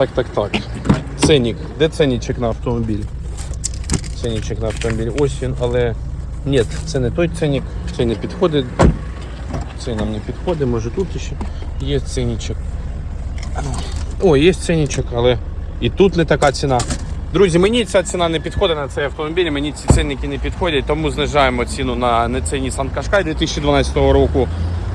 Так, так, так. Ценник. Де ценничок на автомобіль? Ценничок на автомобіль. Ось він, але ні, це не той ценник, цей не підходить. Цей нам не підходить, може тут ще є ценничок. О, є ценничок, але і тут не така ціна. Друзі, мені ця ціна не підходить на цей автомобіль, мені ці цінники не підходять, тому знижаємо ціну на не цей Nissan Qashqai 2012 року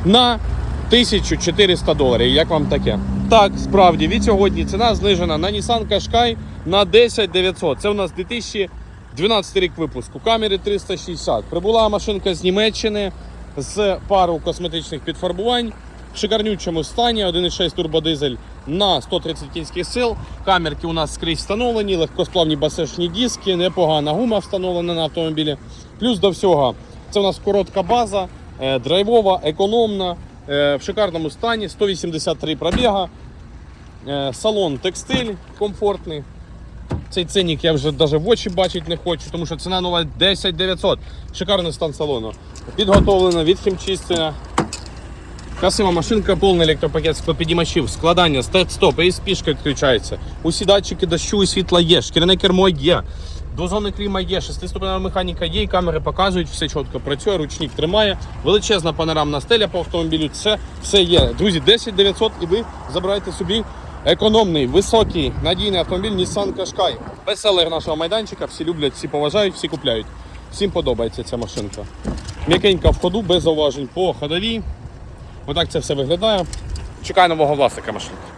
на 1400 доларів. Як вам таке? Так, справді, від сьогодні ціна знижена на Nissan Qashqai на 10 900. Це у нас 2012 рік випуску. Камери 360. Прибула машинка з Німеччини з пару косметичних підфарбувань. В шикарнючому стані 1,6 турбодизель на 130 кінських сил. Камерки у нас скрізь встановлені, легкосплавні басешні диски, непогана гума встановлена на автомобілі. Плюс до всього, це у нас коротка база, е, драйвова, економна, в шикарному стані, 183 пробіга. Е, Салон текстиль комфортний. Цей ценник я вже навіть в очі бачити не хочу, тому що ціна нова 10 900. Шикарний стан салону. Підготовлено від хімчистення. Красива машинка, повний електропакет склопідіймачів, складання, старт-стоп, і спішка відключається. Усі датчики дощу і світла є, шкіряне кермо є. Двозонний кліма є, шестиступенева механіка є, і камери показують, все чітко працює, ручник тримає. Величезна панорамна стеля по автомобілю. Це все є. Друзі, 10 900 і ви забираєте собі економний, високий, надійний автомобіль Nissan Qashqai. Бестселер нашого майданчика. Всі люблять, всі поважають, всі купляють. Всім подобається ця машинка. М'якенька в ходу, без зауважень по ходовій. Отак це все виглядає. Чекаю нового власника машинки.